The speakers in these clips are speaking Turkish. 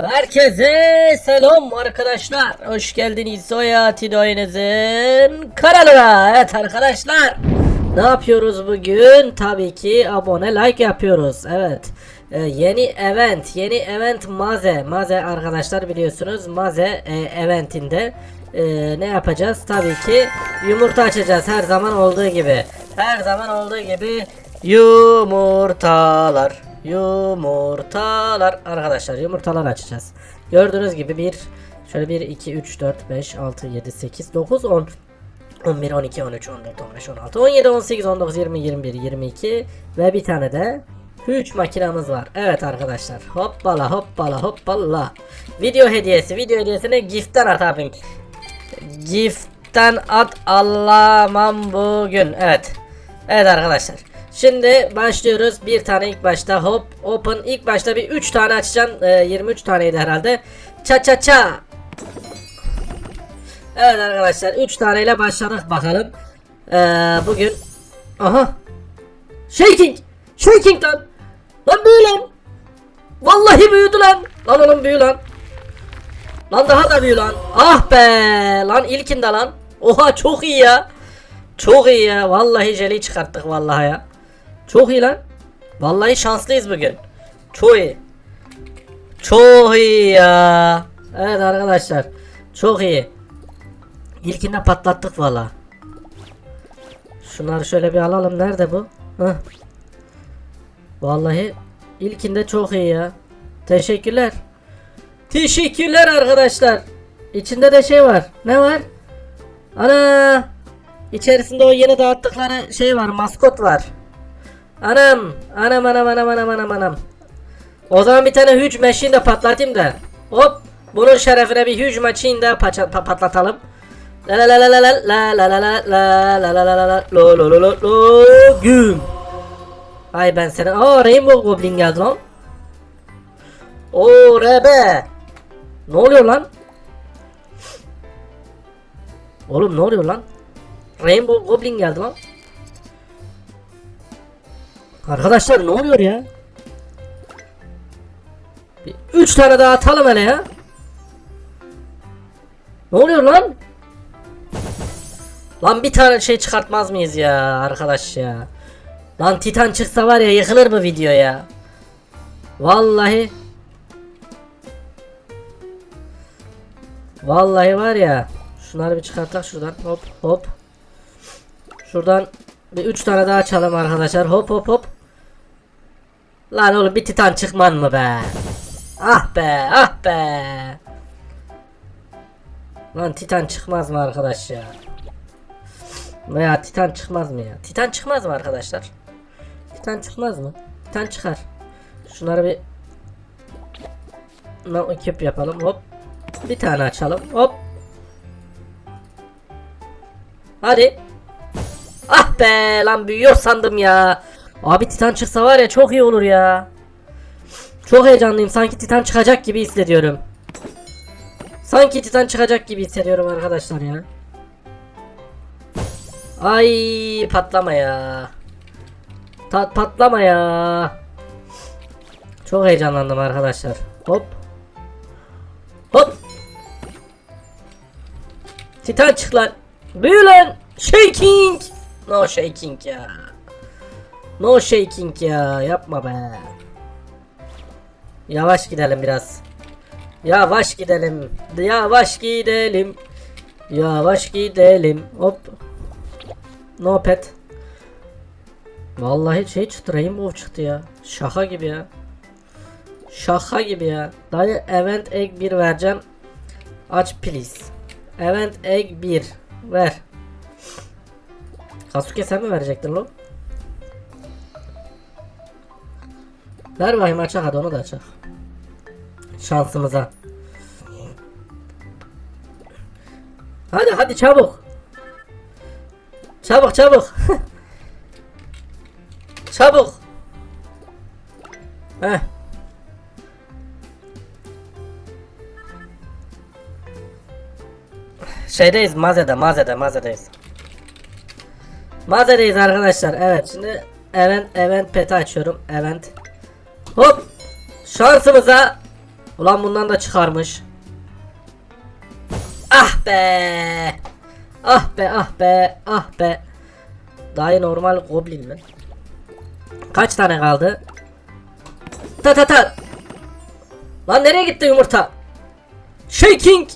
Herkese selam arkadaşlar. Hoş geldiniz Soyati Oyunuz'un kanalına. Evet arkadaşlar. Ne yapıyoruz bugün? Tabii ki abone like yapıyoruz. Evet. Ee, yeni event, yeni event Maze. Maze arkadaşlar biliyorsunuz. Maze e, eventinde e, ne yapacağız? Tabii ki yumurta açacağız her zaman olduğu gibi. Her zaman olduğu gibi yumurtalar. Yumurtalar arkadaşlar yumurtalar açacağız. Gördüğünüz gibi bir şöyle 1 2 3 4 5 6 7 8 9 10 11 12 13 14 15 16 17 18 19 20 21 22 ve bir tane de 3 makinamız var. Evet arkadaşlar. Hoppala hoppala hoppala. Video hediyesi. Video hediyesine giftten at abim. Giftten at Allah'ım bugün. Evet. Evet arkadaşlar. Şimdi başlıyoruz. Bir tane ilk başta. Hop open. İlk başta bir 3 tane açacağım. Ee, 23 taneydi herhalde. Ça ça ça. Evet arkadaşlar 3 taneyle başladık. Bakalım. Ee, bugün aha. Shaking. Shaking lan. Lan büyü lan. Vallahi büyüdü lan. Lan oğlum büyü lan. Lan daha da büyü lan. Ah be. Lan ilkinde lan. Oha çok iyi ya. Çok iyi ya. Vallahi jeli çıkarttık vallahi ya Çok iyi lan Vallahi şanslıyız bugün Çok iyi Çok iyi ya Evet arkadaşlar Çok iyi İlkinde patlattık valla. Şunları şöyle bir alalım. Nerede bu? Hah. Vallahi ilkinde çok iyi ya. Teşekkürler. Teşekkürler arkadaşlar. İçinde de şey var. Ne var? Ana! İçerisinde o yeni dağıttıkları şey var. Maskot var. Anam! Anam anam anam anam anam anam. O zaman bir tane huge machine de patlatayım da. Hop! Bunun şerefine bir huge machine de pa- patlatalım. La la la la la la la la la la la la la la la la lo lo lo lo lo güm. Ay ben seni aa Rainbow Goblin geldi lan. Oo rebe. Ne oluyor lan? Oğlum ne oluyor lan? Rainbow Goblin geldi lan. Arkadaşlar ne oluyor ya? Bir, üç tane daha atalım hele ya. Ne oluyor lan? Lan bir tane şey çıkartmaz mıyız ya arkadaş ya? Lan Titan çıksa var ya yıkılır bu video ya. Vallahi. Vallahi var ya. Şunları bir çıkartak şuradan. Hop hop. Şuradan bir üç tane daha açalım arkadaşlar. Hop hop hop. Lan oğlum bir Titan çıkman mı be? Ah be ah be. Lan Titan çıkmaz mı arkadaş ya? Veya Titan çıkmaz mı ya? Titan çıkmaz mı arkadaşlar? Titan çıkmaz mı? Titan çıkar. Şunları bir No ekip yapalım hop. Bir tane açalım hop. Hadi. Ah be lan büyüyor sandım ya. Abi Titan çıksa var ya çok iyi olur ya. Çok heyecanlıyım sanki Titan çıkacak gibi hissediyorum. Sanki Titan çıkacak gibi hissediyorum arkadaşlar ya. Ay patlama ya. Ta patlama ya. Çok heyecanlandım arkadaşlar. Hop. Hop. Titan çık lan. Büyü lan. Shaking. No shaking ya. No shaking ya. Yapma be. Yavaş gidelim biraz. Yavaş gidelim. Yavaş gidelim. Yavaş gidelim. Hop. No pet. Vallahi şey çıktı Rainbow çıktı ya. Şaka gibi ya. Şaka gibi ya. Dayı event egg 1 vereceğim. Aç please. Event egg 1 ver. Sasuke sen mi verecektin lo? Ver bakayım açak hadi onu da açak. Şansımıza. Hadi hadi çabuk. Çabuk çabuk. çabuk. Heh. Şeydeyiz Maze'de Maze'de Maze'deyiz. Maze'deyiz arkadaşlar. Evet şimdi event event peti açıyorum. Event. Hop. Şansımıza Ulan bundan da çıkarmış. Ah be. Ah be ah be ah be. Dayı normal goblin mi? Kaç tane kaldı? Ta ta ta. Lan nereye gitti yumurta? Shaking.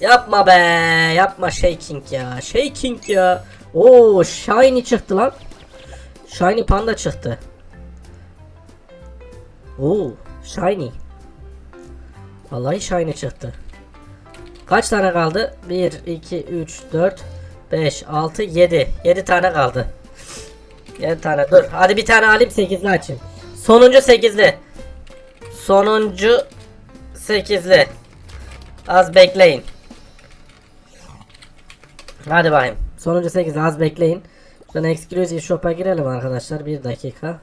Yapma be. Yapma shaking ya. Shaking ya. Oo shiny çıktı lan. Shiny panda çıktı. Oo shiny. Vallahi shiny çıktı. Kaç tane kaldı? 1 2 3 4 5 6 7. 7 tane kaldı. 7 tane. Dur. Hadi bir tane alayım 8'li açayım. Sonuncu 8'li. Sonuncu 8'li. Az bekleyin. Hadi bakayım. Sonuncu 8'li az bekleyin. Şuradan exclusive shop'a girelim arkadaşlar. Bir dakika.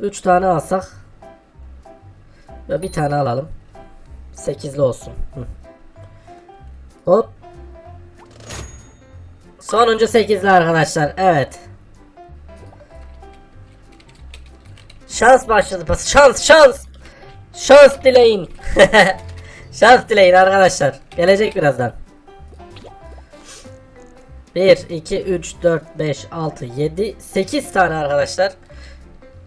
3 tane alsak. Ve bir tane alalım. 8'li olsun. Hop. Sonuncu 8'li arkadaşlar. Evet. Şans başladı pas. Şans şans. Şans dileyin. şans dileyin arkadaşlar. Gelecek birazdan. 1 2 3 4 5 6 7 8 tane arkadaşlar.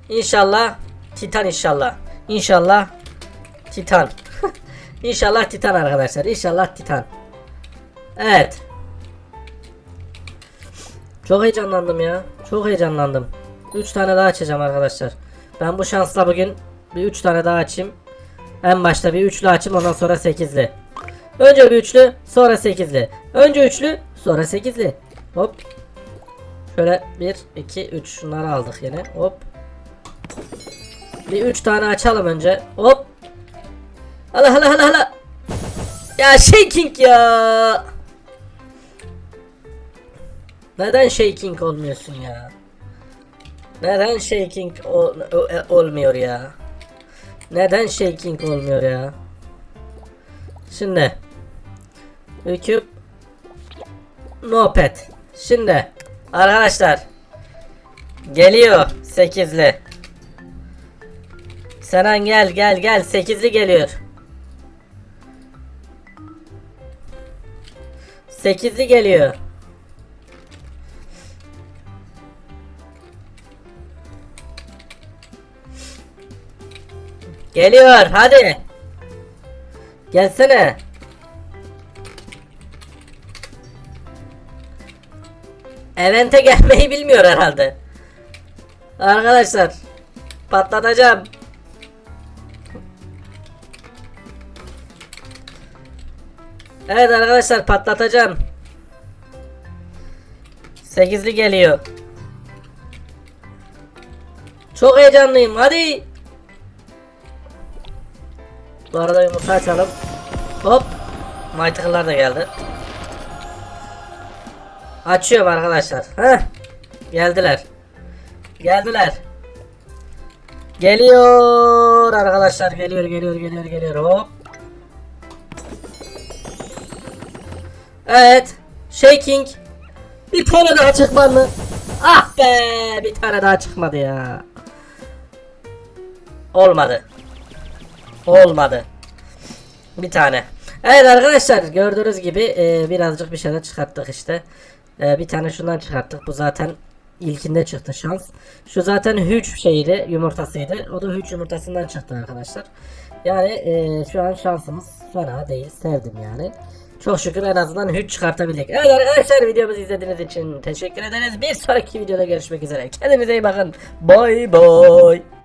İnşallah Titan inşallah. İnşallah Titan. İnşallah Titan arkadaşlar. İnşallah Titan. Evet. Çok heyecanlandım ya. Çok heyecanlandım. 3 tane daha açacağım arkadaşlar. Ben bu şansla bugün bir 3 tane daha açayım. En başta bir üçlü açayım ondan sonra 8'li. Önce bir üçlü sonra 8'li. Önce üçlü sonra 8'li. Hop. Şöyle 1 2 3 şunları aldık yine. Hop. Bir 3 tane açalım önce. Hop. Hala hala hala hala. Ya shaking ya. Neden shaking olmuyorsun ya? Neden shaking ol- e- olmuyor ya? Neden shaking olmuyor ya? Şimdi Hüküp No pet. Şimdi arkadaşlar geliyor 8'li. Senen gel gel gel 8'li geliyor. 8'li geliyor. Geliyor hadi. Gelsene. Event'e gelmeyi bilmiyor herhalde. Arkadaşlar patlatacağım. Evet arkadaşlar patlatacağım. Sekizli geliyor. Çok heyecanlıyım hadi. Bu arada yumurta açalım. Hop. Maytıklar da geldi. Açıyorum arkadaşlar. Heh. Geldiler. Geldiler. Geliyor arkadaşlar. Geliyor geliyor geliyor geliyor. Hop. Evet. Shaking. Bir tane daha çıkmadı? Ah be. Bir tane daha çıkmadı ya. Olmadı. Olmadı. Bir tane. Evet arkadaşlar gördüğünüz gibi e, birazcık bir şeyler çıkarttık işte. E, bir tane şundan çıkarttık. Bu zaten ilkinde çıktı şans. Şu zaten hüç şeydi yumurtasıydı. O da hüç yumurtasından çıktı arkadaşlar. Yani e, şu an şansımız fena değil. Sevdim yani. Çok şükür en azından hüç çıkartabildik. Evet arkadaşlar videomuzu izlediğiniz için teşekkür ederiz. Bir sonraki videoda görüşmek üzere. Kendinize iyi bakın. Bye bye.